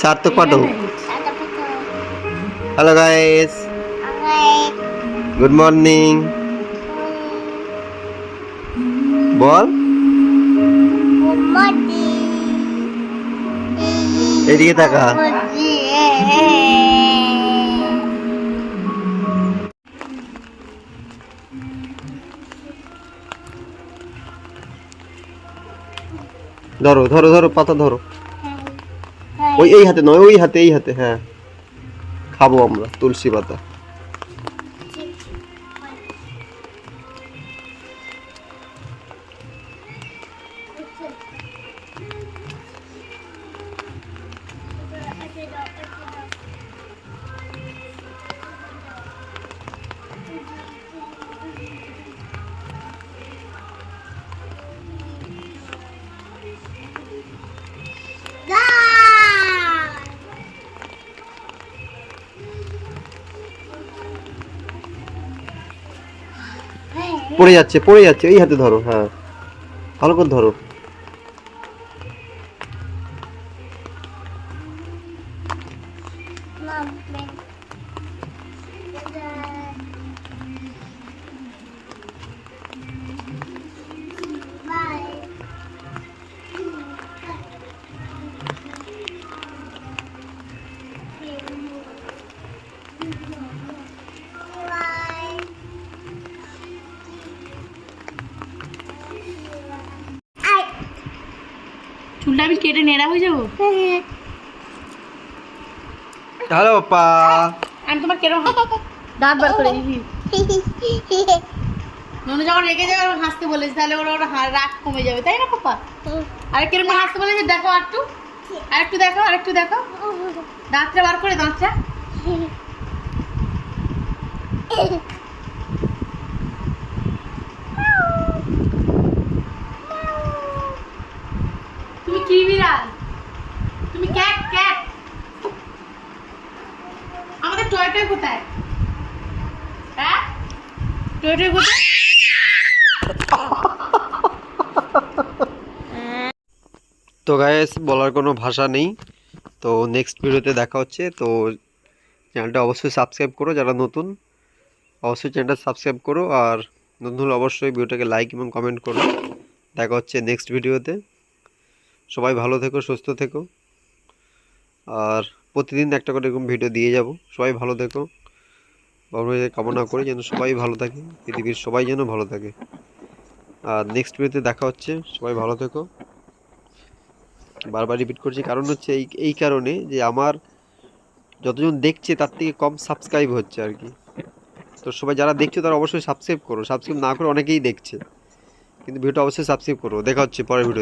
সার্থক পাঠক এইটা hit। ada pika hello guys alright good morning বল Umadi এদিকে তাকা ধরো ধরো ধরো পাতা ধরো। ওই এই হাতে নয় ওই হাতে এই হাতে হ্যাঁ। খাব আমরা তুলসী পাতা। পড়ে যাচ্ছে পড়ে যাচ্ছে এই হাতে ধরো হ্যাঁ ভালো করে ধরো. চুলটা আমি কেটে নেড়া হয়ে যাব? Hello papa. আমি তোমার কেরম দাঁত বার করে দিবি। ননু যখন রেগে যাবে ওর হাসতে বলেছি তাহলে ওর ওর রাগ কমে যাবে তাই না পাপা? আর কীরকম হাসতে বলেছি দেখো আর একটু আর একটু দেখো আর একটু দেখো। দাঁতটা বার করে দাঁতটা। কি বিড়াল? তুমি ক্যাট ক্যাট। আমাদের টয় টয় কোথায়? হ্যাঁ? টয় টয় কোথায়? তো গাইস বলার কোনো ভাষা নেই। তো নেক্সট ভিডিওতে দেখা হচ্ছে। তো চ্যানেলটা অবশ্যই সাবস্ক্রাইব করো যারা নতুন। অবশ্যই চ্যানেলটা সাবস্ক্রাইব করো। আর নতুন হলে অবশ্যই ভিডিওটাকে লাইক এবং কমেন্ট করো। দেখা হচ্ছে নেক্সট ভিডিওতে সবাই ভালো থেকো, সুস্থ থেকো। আর প্রতিদিন একটা করে এরকম ভিডিও দিয়ে যাব। সবাই ভালো থেকো। ভগবানের কামনা করি যেন সবাই ভালো থাকে, পৃথিবীর সবাই যেন ভালো থাকে। আর নেক্সট ভিডিওতে দেখা হচ্ছে, সবাই ভালো থেকো। বারবার রিপিট করছি, কারণ হচ্ছে এই এই কারণে যে আমার যতজন দেখছে তার থেকে কম সাবস্ক্রাইব হচ্ছে আর কি। তো সবাই যারা দেখছে তারা অবশ্যই সাবস্ক্রাইব করো। সাবস্ক্রাইব না করে অনেকেই দেখছে। কিন্তু ভিডিওটা অবশ্যই সাবস্ক্রাইব করো। দেখা হচ্ছে পরের ভিডিও